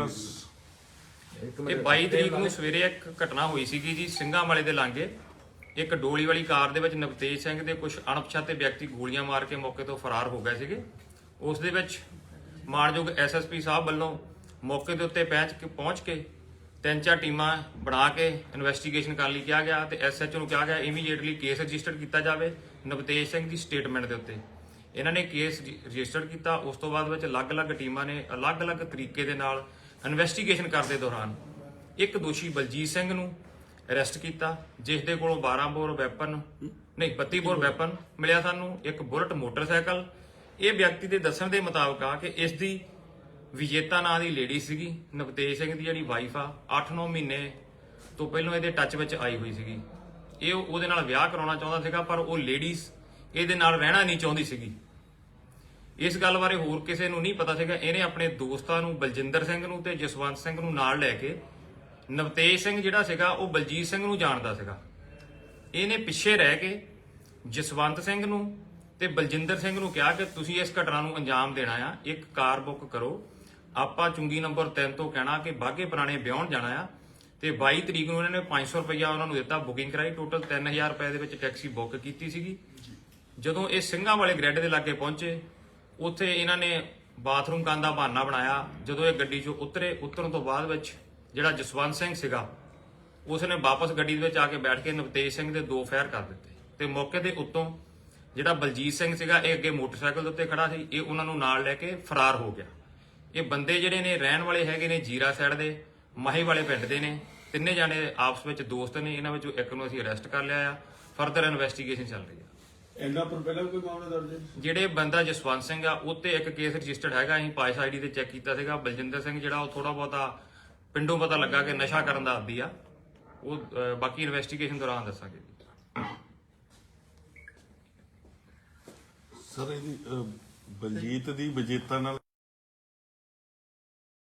ਬਸ। ਇਹ 22 ਤਰੀਕ ਨੂੰ ਸਵੇਰੇ ਇੱਕ ਘਟਨਾ ਹੋਈ ਸੀਗੀ ਜੀ ਸਿੰਘਾਂ ਵਾਲੇ ਦੇ ਲਾਂਗੇ ਇੱਕ ਡੋਲੀ ਵਾਲੀ ਕਾਰ ਦੇ ਵਿੱਚ ਨਵਤੇਜ ਸਿੰਘ ਦੇ ਕੁਝ ਅਣਪਛਾਤੇ ਵਿਅਕਤੀ ਗੋਲੀਆਂ ਮਾਰ ਕੇ ਮੌਕੇ ਤੋਂ ਫਰਾਰ ਹੋ ਗਏ ਸੀਗੇ। ਉਸ ਦੇ ਵਿੱਚ ਮਾਨਯੋਗ ਐਸਐਸਪੀ ਸਾਹਿਬ ਵੱਲੋਂ ਮੌਕੇ ਦੇ ਉੱਤੇ ਪਹੁੰਚ ਕੇ ਪਹੁੰਚ ਕੇ ਤਿੰਨ ਚਾਰ ਟੀਮਾਂ ਬਣਾ ਕੇ ਇਨਵੈਸਟੀਗੇਸ਼ਨ ਕਰਨ ਲਈ ਕਿਹਾ ਗਿਆ ਤੇ ਐਸਐਚਓ ਨੂੰ ਕਿਹਾ ਗਿਆ ਇਮੀਡੀਏਟਲੀ ਕੇਸ ਰਜਿਸਟਰ ਕੀਤਾ ਜਾਵੇ ਨਵਤੇਜ ਸਿੰਘ ਦੀ ਸਟੇਟਮੈਂਟ ਦੇ ਉੱਤੇ। ਇਹਨਾਂ ਨੇ ਕੇਸ ਰਜਿਸਟਰ ਕੀਤਾ। ਉਸ ਤੋਂ ਬਾਅਦ ਵਿੱਚ ਅਲੱਗ-ਅਲੱਗ ਟੀਮਾਂ ਨੇ ਅਲੱਗ-ਅਲੱਗ ਤਰੀਕੇ ਦੇ ਨਾਲ ਇਨਵੈਸਟੀਗੇਸ਼ਨ ਕਰਦੇ ਦੌਰਾਨ ਇੱਕ ਦੋਸ਼ੀ ਬਲਜੀਤ ਸਿੰਘ ਨੂੰ ਅਰੈਸਟ ਕੀਤਾ ਜਿਸ ਦੇ ਕੋਲੋਂ 12 ਬੋਰ ਵੈਪਨ ਨਹੀਂ 32 ਬੋਰ ਵੈਪਨ ਮਿਲਿਆ ਸਾਨੂੰ ਇੱਕ ਬੁਲਟ ਮੋਟਰਸਾਈਕਲ। ਇਹ ਵਿਅਕਤੀ ਦੇ ਦੱਸਣ ਦੇ ਮੁਤਾਬਕ ਆ ਕਿ ਇਸ ਦੀ ਵਿਜੇਤਾ ਨਾਂ ਦੀ ਲੇਡੀ ਸੀਗੀ ਨਵਤੇਜ ਸਿੰਘ ਦੀ ਜਿਹੜੀ ਵਾਈਫ ਆ 8-9 ਮਹੀਨੇ ਤੋਂ ਪਹਿਲਾਂ ਇਹਦੇ ਟੱਚ ਵਿੱਚ ਆਈ ਹੋਈ ਸੀਗੀ। ਇਹ ਉਹਦੇ ਨਾਲ ਵਿਆਹ ਕਰਾਉਣਾ ਚਾਹੁੰਦਾ ਸੀਗਾ ਪਰ ਉਹ ਲੇਡੀਜ਼ ਇਹਦੇ ਨਾਲ ਰਹਿਣਾ ਨਹੀਂ ਚਾਹੁੰਦੀ ਸੀਗੀ। ਇਸ ਗੱਲ ਬਾਰੇ ਹੋਰ ਕਿਸੇ ਨੂੰ ਨਹੀਂ ਪਤਾ ਸੀਗਾ। ਇਹਨੇ ਆਪਣੇ ਦੋਸਤਾਂ ਨੂੰ, ਬਲਜਿੰਦਰ ਸਿੰਘ ਨੂੰ ਤੇ ਜਸਵੰਤ ਸਿੰਘ ਨੂੰ ਨਾਲ ਲੈ ਕੇ ਨਵਤੇਜ ਸਿੰਘ ਜਿਹੜਾ ਸੀਗਾ, ਉਹ ਬਲਜੀਤ ਸਿੰਘ ਨੂੰ ਜਾਣਦਾ ਸੀਗਾ। ਇਹਨੇ ਪਿੱਛੇ ਰਹਿ ਕੇ ਜਸਵੰਤ ਸਿੰਘ ਨੂੰ ਤੇ ਬਲਜਿੰਦਰ ਸਿੰਘ ਨੂੰ ਕਿਹਾ ਕਿ ਤੁਸੀਂ ਇਸ ਘਟਨਾ ਨੂੰ ਅੰਜਾਮ ਦੇਣਾ ਆ। ਇੱਕ ਕਾਰ ਬੁੱਕ ਕਰੋ। ਆਪਾਂ ਚੁੰਗੀ ਨੰਬਰ 3 ਤੋਂ ਕਹਿਣਾ ਕਿ ਬਾਗੇ ਪੁਰਾਣੇ ਵਿਆਹਣ ਜਾਣਾ ਆ ਤੇ 22 ਤਰੀਕ ਨੂੰ ਇਹਨਾਂ ਨੇ 500 ਰੁਪਇਆ ਉਹਨਾਂ ਨੂੰ ਦਿੱਤਾ ਬੁਕਿੰਗ ਕਰਾਈ। ਟੋਟਲ 3000 ਰੁਪਏ ਦੇ ਵਿੱਚ ਟੈਕਸੀ ਬੁੱਕ ਕੀਤੀ ਸੀਗੀ। ਜਦੋਂ ਇਹ ਸਿੰਘਾਂ ਵਾਲੇ ਗ੍ਰੈਡ ਦੇ ਲਾਗੇ ਪਹੁੰਚੇ ਉੱਥੇ ਇਹਨਾਂ ਨੇ ਬਾਥਰੂਮ ਕਰਨ ਦਾ ਬਹਾਨਾ ਬਣਾਇਆ। ਜਦੋਂ ਇਹ ਗੱਡੀ 'ਚੋਂ ਉਤਰੇ, ਉਤਰਨ ਤੋਂ ਬਾਅਦ ਵਿੱਚ ਜਿਹੜਾ ਜਸਵੰਤ ਸਿੰਘ ਸੀਗਾ ਉਸ ਨੇ ਵਾਪਸ ਗੱਡੀ ਦੇ ਵਿੱਚ ਆ ਕੇ ਬੈਠ ਕੇ ਨਵਤੇਜ ਸਿੰਘ ਦੇ ਦੋ ਫਾਇਰ ਕਰ ਦਿੱਤੇ। ਤੇ ਮੌਕੇ ਦੇ ਉੱਤੋਂ ਜਿਹੜਾ ਬਲਜੀਤ ਸਿੰਘ ਸੀਗਾ, ਇਹ ਅੱਗੇ ਮੋਟਰਸਾਈਕਲ ਦੇ ਉੱਤੇ ਖੜਾ ਸੀ, ਇਹ ਉਹਨਾਂ ਨੂੰ ਨਾਲ ਲੈ ਕੇ ਫਰਾਰ ਹੋ ਗਿਆ। ਇਹ ਬੰਦੇ ਜਿਹੜੇ ਨੇ, ਰਹਿਣ ਵਾਲੇ ਹੈਗੇ ਨੇ ਜੀਰਾ ਸਾਈਡ ਦੇ, ਮਾਹੀ ਵਾਲੇ ਪਿੰਡ ਦੇ ਨੇ। ਤਿੰਨੇ ਜਾਣੇ ਆਪਸ ਵਿੱਚ ਦੋਸਤ ਨੇ, ਇਹਨਾਂ ਵਿੱਚੋਂ ਇੱਕ ਨੂੰ ਅਸੀਂ ਅਰੈਸਟ ਕਰ ਲਿਆ ਆ। ਫਰਦਰ ਇਨਵੈਸਟੀਗੇਸ਼ਨ ਚੱਲ ਰਹੀ ਆ। ਇਹਨਾਂ ਪਰ ਪਹਿਲਾਂ ਕੋਈ ਮਾਮਲਾ ਦਰਜ ਹੈ? ਜਿਹੜੇ ਬੰਦਾ ਜਸਵੰਤ ਸਿੰਘ ਆ ਉਹ ਤੇ ਇੱਕ ਕੇਸ ਰਜਿਸਟਰਡ ਹੈਗਾ ਅਸੀਂ ਪਾਇਸ ਆਈਡੀ ਤੇ ਚੈੱਕ ਕੀਤਾ ਸੀਗਾ। ਬਲਜਿੰਦਰ ਸਿੰਘ ਜਿਹੜਾ ਉਹ ਥੋੜਾ ਬਹੁਤਾ ਪਿੰਡੋਂ ਪਤਾ ਲੱਗਾ ਕਿ ਨਸ਼ਾ ਕਰਨ ਦਾ ਆਦੀ ਆ। ਉਹ ਅਹ, ਬਾਕੀ ਇਨਵੈਸਟੀਗੇਸ਼ਨ ਦੌਰਾਨ ਦੱਸਾਂਗੇ। ਜੀ ਸਰ ਇਹਦੀ ਅਹ, ਬਲਜੀਤ ਦੀ ਵਿਜੇਤਾ ਨਾਲ